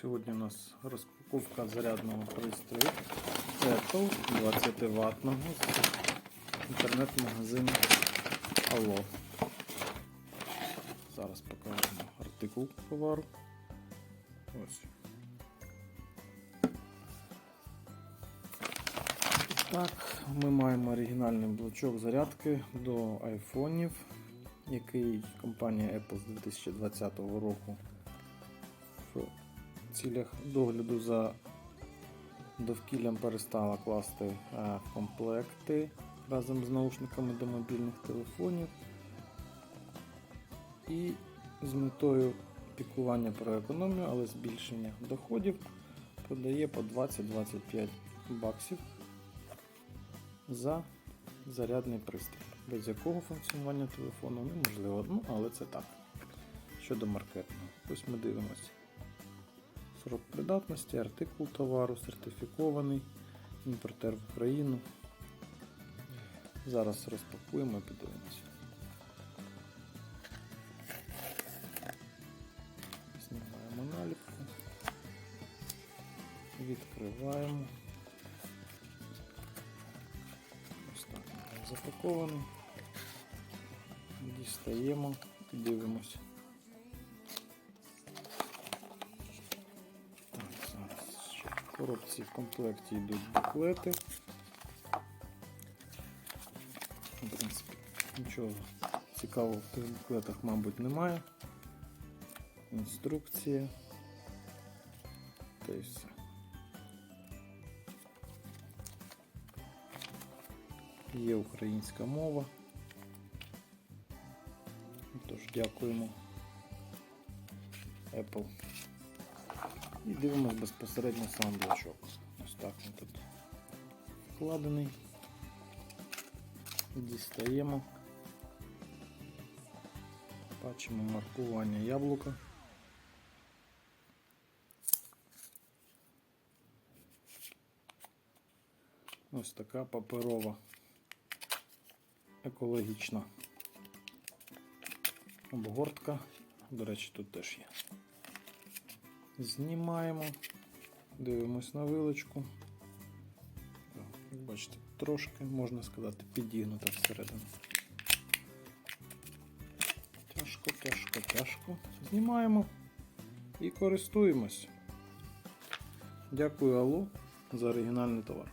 Сьогодні у нас розпаковка зарядного пристрою Apple 20 ваттного з інтернет-магазину Allo. Зараз покажемо артикул товару. Ось. Так, ми маємо оригінальний блочок зарядки до айфонів, який компанія Apple з 2020 року в цілях догляду за довкіллям перестала класти е, комплекти разом з наушниками до мобільних телефонів. І з метою піклування про економію, але збільшення доходів продає по 20-25 баксів за зарядний пристрій, без якого функціонування телефону неможливо. Ну, але це так. Щодо маркетного. Ось ми дивимося. Срок придатності, артикул товару, сертифікований, імпортер в Україну. Зараз розпакуємо і подивимося. Знімаємо наліпку. Відкриваємо. Ось так він запакований. Дістаємо дивимося. Коробці в комплекті йдуть буклети. В принципі, нічого цікавого в тих буклетах, мабуть, немає. Інструкція. Та й все. Є українська мова. Тож дякуємо Apple. І дивимось безпосередньо сам блочок. Ось так він тут вкладений. Дістаємо. Бачимо маркування яблука. Ось така паперова екологічна обгортка. До речі, тут теж є. Знімаємо, дивимось на вилочку. Як бачите, трошки, можна сказати, підігнута всередину. Тяжко, тяжко, тяжко. Знімаємо і користуємось. Дякую Алло за оригінальний товар.